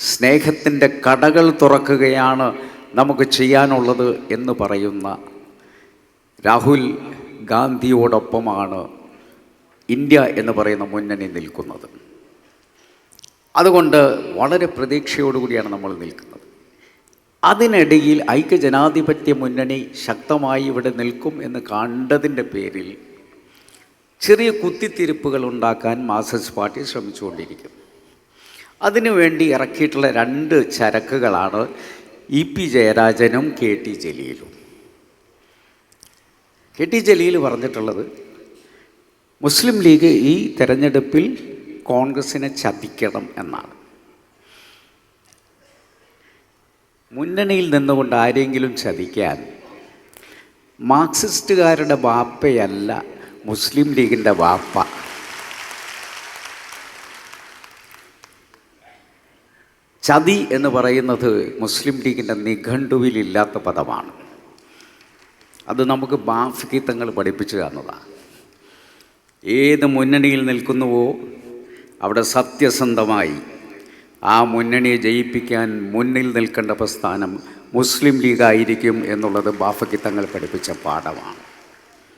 സ്നേഹത്തിന്റെ കടകൾ തുറക്കുകയാണ് നമുക്ക് ചെയ്യാനുള്ളത് എന്ന് പറയുന്ന രാഹുൽ ഗാന്ധിയോടൊപ്പമാണ് ഇന്ത്യ എന്ന് പറയുന്ന മുന്നണി നിൽക്കുന്നത്. അതുകൊണ്ട് വളരെ പ്രതീക്ഷയോടുകൂടിയാണ് നമ്മൾ നിൽക്കുന്നത്. അതിനിടയിൽ ഐക്യജനാധിപത്യ മുന്നണി ശക്തമായി ഇവിടെ നിൽക്കും എന്ന് കണ്ടതിന്റെ പേരിൽ ചെറിയ കുത്തിത്തിരിപ്പുകൾ ഉണ്ടാക്കാൻ മാസസ് പാർട്ടി ശ്രമിച്ചുകൊണ്ടിരിക്കും അതിനുവേണ്ടി ഇറക്കിയിട്ടുള്ള രണ്ട് ചരക്കുകളാണ് ഇ പി ജയരാജനും കെ ടി ജലീലും. കെ ടി ജലീൽ പറഞ്ഞിട്ടുള്ളത് മുസ്ലിം ലീഗ് ഈ തെരഞ്ഞെടുപ്പിൽ കോൺഗ്രസിനെ ചതിക്കണം എന്നാണ്. മുന്നണിയിൽ നിന്നുകൊണ്ട് ആരെങ്കിലും ചതിക്കാൻ മാർക്സിസ്റ്റുകാരുടെ വാപ്പയല്ല മുസ്ലിം ലീഗിന്റെ വാപ്പ ചതി എന്ന് പറയുന്നത് മുസ്ലിം ലീഗിന്റെ നിഘണ്ടുവിലില്ലാത്ത പദമാണ്. അത് നമുക്ക് ബാഫിക്കിത്തങ്ങൾ പഠിപ്പിച്ചു തന്നതാണ്. ഏത് മുന്നണിയിൽ നിൽക്കുന്നുവോ അവിടെ സത്യസന്ധമായി ആ മുന്നണിയെ ജയിപ്പിക്കാൻ മുന്നിൽ നിൽക്കേണ്ട പ്രസ്ഥാനം മുസ്ലിം ലീഗായിരിക്കും എന്നുള്ളത് ബാഫക്കിത്തങ്ങൾ തങ്ങൾ പഠിപ്പിച്ച പാഠമാണ്.